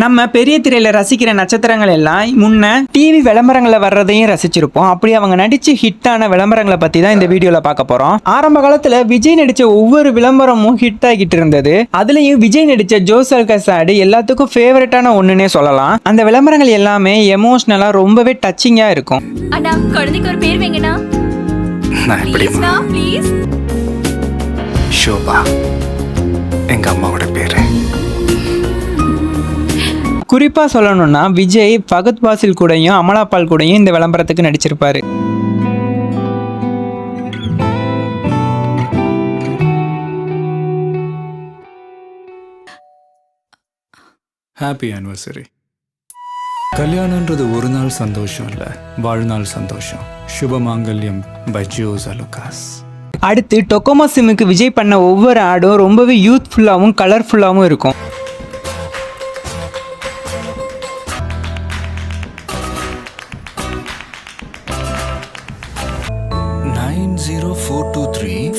நம்ம பெரிய திரையில ரசிக்கிற நட்சத்திரங்கள் எல்லாம் முன்ன டிவி விளம்பரங்கள்ல வர்றதையும் ரசிச்சிருப்போம். அப்படி அவங்க நடிச்சு ஹிட்டான விளம்பரங்களை பத்தி தான் இந்த வீடியோல பார்க்க போறோம். ஆரம்ப காலத்துல விஜய் நடிச்ச ஒவ்வொரு விளம்பரமும் ஹிட் ஆகிட்டு இருந்தது. அதுலயும் விஜய் நடிச்ச ஜோசல்கஸ் ஆடு எல்லாத்துக்கும் ஃபேவரட்டான ஒண்ணுனே சொல்லலாம். அந்த விளம்பரங்கள் எல்லாமே எமோஷனலா ரொம்பவே டச்சிங்கா இருக்கும். அண்ணா குழந்தைக்கு ஒரு பேர் வைங்கண்ணா. ஷோபா எங்க அம்மாவோட பேரு. குறிப்பா சொல்லணும்னா விஜய் ஃபகத் பாசில் கூடயும் அமலாபால் கூடயும் இந்த விளம்பரத்துக்கு நடிச்சிருப்பாரு. ஹாப்பி ஆனிவர்சரி கல்யாணன்றது ஒரு நாள் சந்தோஷம் இல்ல வாழ்நாள் சந்தோஷம். சுபமாங்கல்யம் பை ஜோஸ் அலுகாஸ் அடுத்து டொக்கோமா சிம்முக்கு விஜய் பண்ண ஒவ்வொரு ஆடும் ரொம்பவே யூத்ஃபுல்லாகவும் கலர்ஃபுல்லாகவும் இருக்கும்.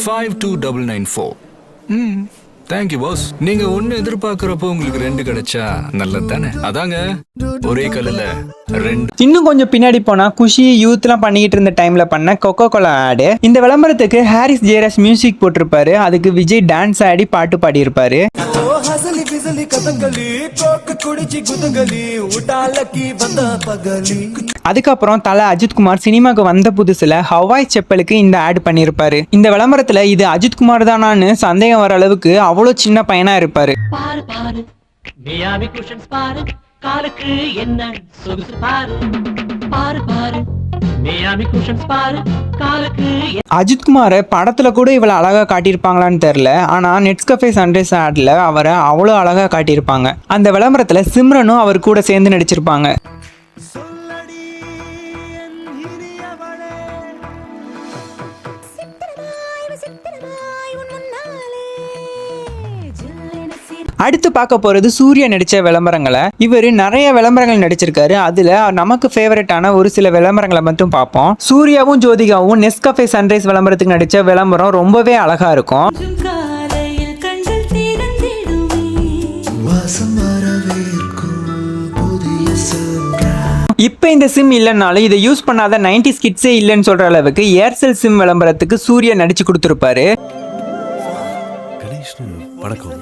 Five two double nine four ம். தேங்க்யூ பாஸ் நீங்க ஒன்னு எதிர்பார்க்கறப்போ உங்களுக்கு ரெண்டு கிடைச்சா நல்லது தானே அதாங்க ஒரே கல்லுல ரெண்டு. இன்னும் கொஞ்சம் பின்னாடி போனா குஷி யூத்லாம் பண்ணிக்கிட்டு இருந்த டைம்ல பண்ண கொக்கோ கோலா ஆடு இந்த விளம்பரத்துக்கு ஹாரிஸ் ஜெயராஜ் மியூசிக் போட்டிருப்பாரு. அதுக்கு விஜய் டான்ஸ் ஆடி பாட்டு பாடியிருப்பாரு. ಓ ಹಸಲಿ ಬಿಸಲಿ ಕದಂಗಲಿ ಕೋಕ್ ಕುಡಿಚಿ ಗುದಂಗಲಿ ಊಟಾಲಕ್ಕಿ ಬಂದ ಪಗಲಿ அதுக்கப்புறம் தல அஜித்குமார் சினிமாக்கு வந்த புதுசுல ஹவாய் செப்பலுக்கு இந்த ஆட் பண்ணியிருப்பாரு இந்த விளம்பரத்துல இது அஜித்குமார் தானான்னு சந்தேகம் வர அளவுக்கு அவ்வளோ சின்ன பையனா இருப்பாரு பாரு பாரு என்ன அஜித்குமாரை படத்துல கூட இவ்வளவு அழகா காட்டியிருப்பாங்களான்னு தெரியல. ஆனா நெட்ஸ்கஃபே சன்ரைஸ் ஆட்ல அவரை அவ்வளோ அழகா காட்டியிருப்பாங்க. அந்த விளம்பரத்துல சிம்ரனும் அவர் கூட சேர்ந்து நடிச்சிருப்பாங்க. அடுத்து பார்க்க போறது சூர்யா நடிச்ச விளம்பரங்களை. இவர் நிறைய விளம்பரங்கள் நடிச்சிருக்காரு. அதுல நமக்கு ஃபேவரட்டான ஒரு சில விளம்பரங்களை மட்டும் பார்ப்போம். சூர்யாவும் ஜோதிகாவும் நெஸ்கஃபே சன்ரைஸ் விளம்பரத்துக்கு நடிச்ச விளம்பரம் ரொம்பவே அழகா இருக்கும். இப்போ இந்த சிம் இல்லைனாலும் இதை யூஸ் பண்ணாத 90s கிட்ஸே இல்லைன்னு சொல்ற அளவுக்கு ஏர்செல் சிம் விளம்பரத்துக்கு சூர்யா நடிச்சு கொடுத்துருப்பாரு. வணக்கம்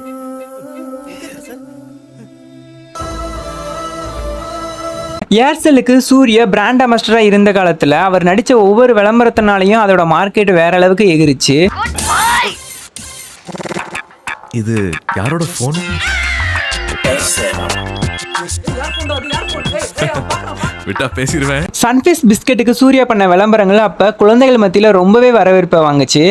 ஏர்செல்லுக்கு சூர்யா பிராண்ட் அம்பாஸ்டரா இருந்த காலத்துல அவர் நடிச்ச ஒவ்வொரு விளம்பரத்தினாலையும் அதோட மார்க்கெட் வேற அளவுக்கு எகிருச்சு இது யாரோட ஃபோன் விட்டா பேசிடுவேன் சன்ஃபேஸ் பிஸ்கெட்டுக்கு சூர்யா பண்ண விளம்பரங்கள் அப்ப குழந்தைகள் மத்தியில ரொம்பவே வரவேற்பை வாங்குச்சு.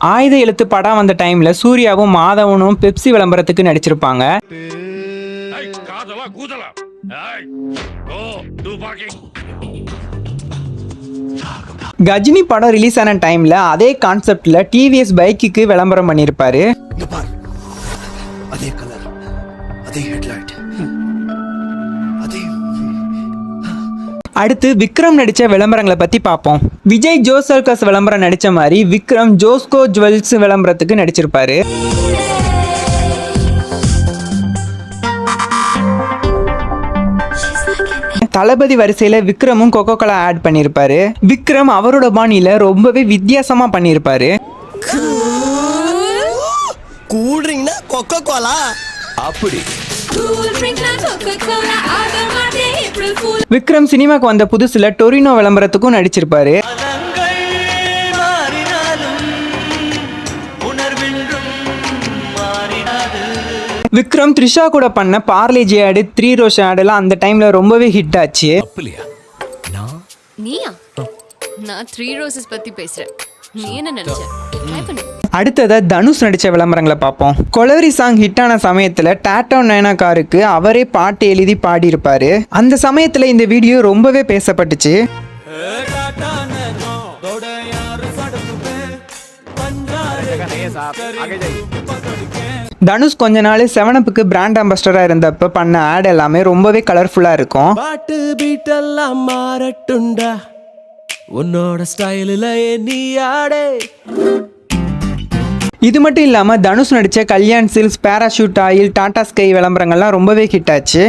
ஆயுத எழுத்து படம் வந்த டைம்ல சூர்யாவும் மாதவனும் பெப்சி விளம்பரத்துக்கு நடிச்சிருப்பாங்க. கஜினி படம் ரிலீஸ் ஆன டைம்ல அதே கான்செப்ட்ல டிவிஎஸ் பைக்குக்கு விளம்பரம் பண்ணியிருப்பாரு அதே கலர் அதே ஹெட்லைட் அடுத்து விக்ரம் நடிச்ச விளம்பரங்களை பத்தி பார்ப்போம். விஜய் ஜோசல்கஸ் விளம்பரம் நடிச்ச மாதிரி விக்ரம் ஜோஸ்கோ ஜுவல்ஸ் விளம்பரத்துக்கு நடிச்சிருப்பாரு. தளபதி வரிசையில விக்ரமும் கொக்கோ கோலா ஆட் பண்ணியிருப்பாரு விக்ரம் அவரோட பாணியில ரொம்பவே வித்தியாசமா பண்ணியிருப்பாரு கூல் ட்ரிங்க்னா கொக்கோ கோலா அப்படி. விக்ரம் சினிமாக்கு வந்த புதுசுல டொரினோ விளம்பரத்துக்கும் நடிச்சிருப்பாரு. விக்ரம் த்ரிஷா கூட பண்ண பார்லேஜி ஆடு த்ரீ ரோஸ் ஆடுலாம் அந்த டைம்ல ரொம்பவே ஹிட் ஆச்சு. நான் நீயா? நான் த்ரீ ரோசஸ் பத்தி பேசுறேன். நீ என்ன நினைச்ச? அடுத்ததை தனுஷ் நடித்த விளம்பரங்களை பார்ப்போம். கொலவரி சாங் ஹிட் ஆன சமயத்தில் டாட்டா நயனா காருக்கு அவரே பாட்டு எழுதி பாடியிருப்பாரு. அந்த சமயத்தில் இந்த வீடியோ ரொம்பவே பேசப்பட்டுச்சு. தனுஷ் கொஞ்ச நாள் செவனப்புக்கு பிராண்ட் அம்பாஸ்டரா இருந்தப்ப பண்ண ஆட் எல்லாமே ரொம்பவே கலர்ஃபுல்லா இருக்கும். பாட்டு பீட்டெல்லாம் மாறட்டுண்டா உன்னோட ஸ்டைலில் நீ ஆடே. இது மட்டும் இல்லாமல் தனுஷ் நடித்த Kalyan Silks Parachute oil Tata Sky விளம்பரங்கள்லாம் ரொம்பவே ஹிட் ஆச்சு.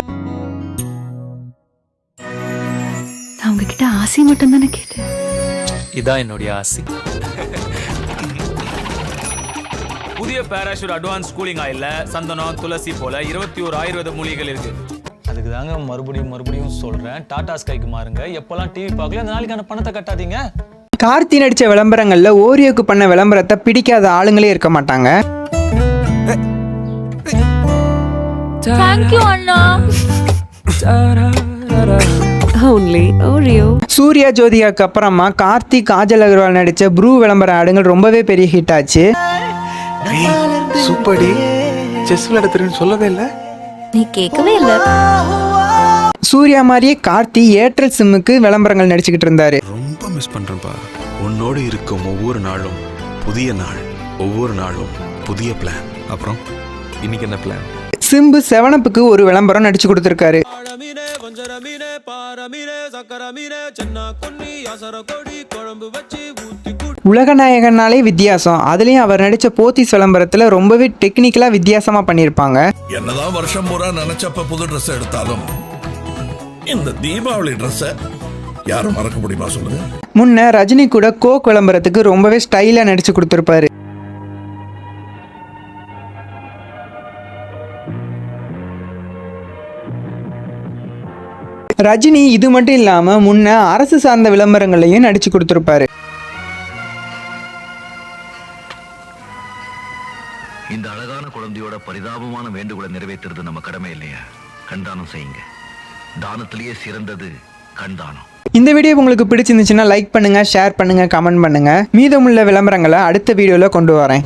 நான் உங்ககிட்ட ஆசை மட்டும் தானே கேட்டேன். இதான் என்னுடைய ஆசை. புதிய பேராஷூட் அட்வான்ஸ் கூலிங் ஆயில்ல சந்தனம் துளசி போல இருபத்தி ஒரு ஆயுர்வேத மூலிகைகள் இருக்கு. அதுக்கு தாங்க மறுபடியும் மறுபடியும் சொல்றேன். டாடா ஸ்கைக்கு மாறுங்க. எப்பெல்லாம் டிவி பார்க்கல அந்த நாளைக்கான பணத்தை கட்டாதீங்க. கார்த்தி நடித்த விளம்பரங்களில் ஓரியோக்கு பண்ண விளம்பரத்தை பிடிக்காத ஆளுங்களே இருக்க மாட்டாங்க. சூர்யா ஜோதிகாக்கு அப்புறமா கார்த்தி காஜல் அகர்வால் நடித்த ப்ரூ விளம்பர ஆடுங்கள் ரொம்பவே பெரிய ஹிட் ஆச்சு. சூப்பர்டி. செஸ் விளையாட சொல்லவே இல்லை. நீ கேட்கவே இல்ல. சூர்யா மாதிரியே கார்த்தி ஏர்டெல் சிம்முக்கு விளம்பரங்கள் நடிச்சுக்கிட்டு இருந்தாரு. ரொம்ப மிஸ் பண்றேன்ப்பா உன்னோடு இருக்கும் ஒவ்வொரு நாளும் புதிய நாள் ஒவ்வொரு நாளும் புதிய பிளான் அப்புறம் இன்னைக்கு என்ன பிளான் சிம்பு செவனப்புக்கு ஒரு விளம்பரம் நடிச்சு கொடுத்துருக்காரு. உலகநாயகனாலே வித்தியாசம். அதுலேயும் அவர் நடித்த போத்தீஸ் விளம்பரத்தில் ரொம்பவே டெக்னிக்கலாக வித்தியாசமாக பண்ணியிருப்பாங்க என்னதான் வருஷம் பூரா நினைச்சப்ப புது ட்ரெஸ் எடுத்தாலும் இந்த தீபாவளி ட்ரெஸ்ஸ யாரும் மறக்க முடியுமா சொல்லுங்க? முன்ன ரஜினி கூட கோக் விளம்பரத்துக்கு ரொம்பவே ஸ்டைலாக நடிச்சு கொடுத்துருப்பாரு. ரஜினி இது மட்டும் இல்லாமல் முன்ன அரசு சார்ந்த விளம்பரங்களையும் நடிச்சு கொடுத்துருப்பாரு. இந்த அழகான குழந்தையோட பரிதாபமான வேண்டுகோளை நிறைவேற்றுறது நம்ம கடமை இல்லையா? கண்தானம் செய்யுங்க. தானத்திலேயே சிறந்தது கண்தானம். இந்த வீடியோ உங்களுக்கு பிடிச்சிருந்துச்சுன்னா லைக் பண்ணுங்க ஷேர் பண்ணுங்க கமெண்ட் பண்ணுங்க. மீதமுள்ள விளம்பரங்களை அடுத்த வீடியோவில் கொண்டு வரேன்.